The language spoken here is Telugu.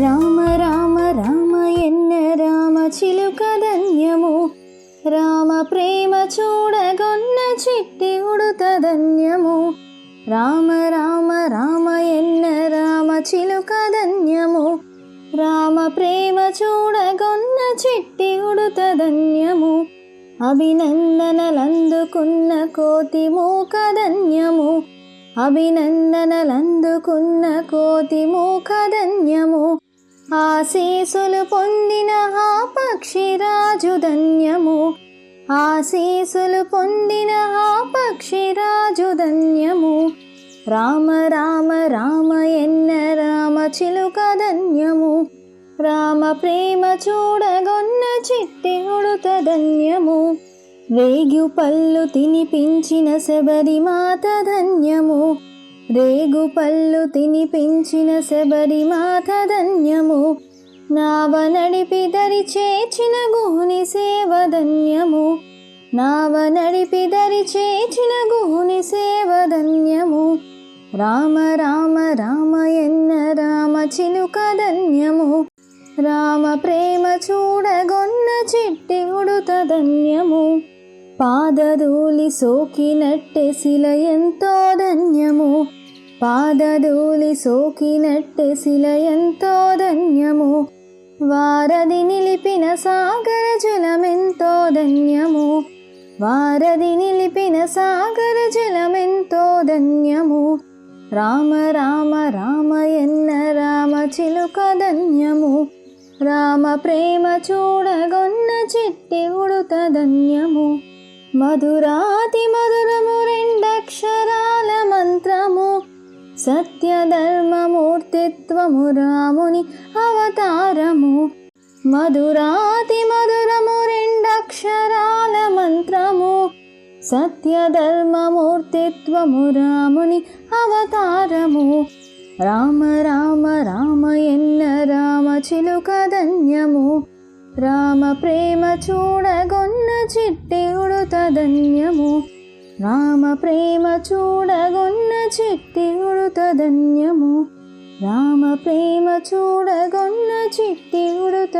రామ రామ రామ ఎన్న రామ చిలుక ధన్యము. రామ ప్రేమ చూడగొన్న చిట్టి ఉడుత ధన్యము. రామ రామ రామ ఎన్న రామ చిలుక ధన్యము. రామ ప్రేమ చూడగొన్న చిట్టి ఉడుత ధన్యము. అభినందనలందుకున్న కోతి మూక ధన్యము. అభినందనలందుకున్న కోతి మూఖధన్యము ఆశీసులు పొందిన ఆ పక్షిరాజు ధన్యము ఆశీసులు పొందిన ఆ పక్షిరాజు ధన్యము. రామ రామ రామ ఎన్న రామ చిలుక ధన్యము రామ ప్రేమ చూడగొన్న చిట్టి ఉడుత ధన్యము. రేగు పళ్ళు తినిపించిన శబరి మాత ధన్యము. రేగు పళ్ళు తినిపించిన శబరి మాత ధన్యము. నావ నడిపి దరి చేచిన గుహుని సేవ ధన్యము. నావ నడిపి దరి చేచిన గుహుని సేవ ధన్యము. రామ రామ రామ ఎన్న రామ చిలుక ధన్యము. రామ ప్రేమ చూడగొన్న చిట్టి ఉడుత ధన్యము. పాదధూలి సోకినట్టె శిల ఎంతో ధన్యము. పాదధూలి సోకినట్టె శిల ఎంతో ధన్యము. వారధి నిలిపిన సాగర జలమెంతో ధన్యము. వారధి నిలిపిన సాగర జలమెంతో ధన్యము. రామ రామ రామ ఎన్న రామ చిలుక ధన్యము. రామ ప్రేమ చూడగొన్న చిట్టి ఉడుత ధన్యము. మధురాతి మధురము రెండక్షరాల మంత్రము. సత్యధర్మమూర్తిత్వము రాముని అవతారము. మధురాతి మధురము రెండక్షరాల మంత్రము. సత్యధర్మమూర్తిత్వము రాముని అవతారము. రామ రామ రామ ఎన్న రామ చిలుక ధన్యము. రామ ప్రేమ చూడగొన్న చిట్టి ఉడుత ధన్యము రామ ప్రేమ చూడగొన్న చిట్టి ఉడుత ధన్యము రామ ప్రేమ చూడగొన్న చిట్టి ఉడుత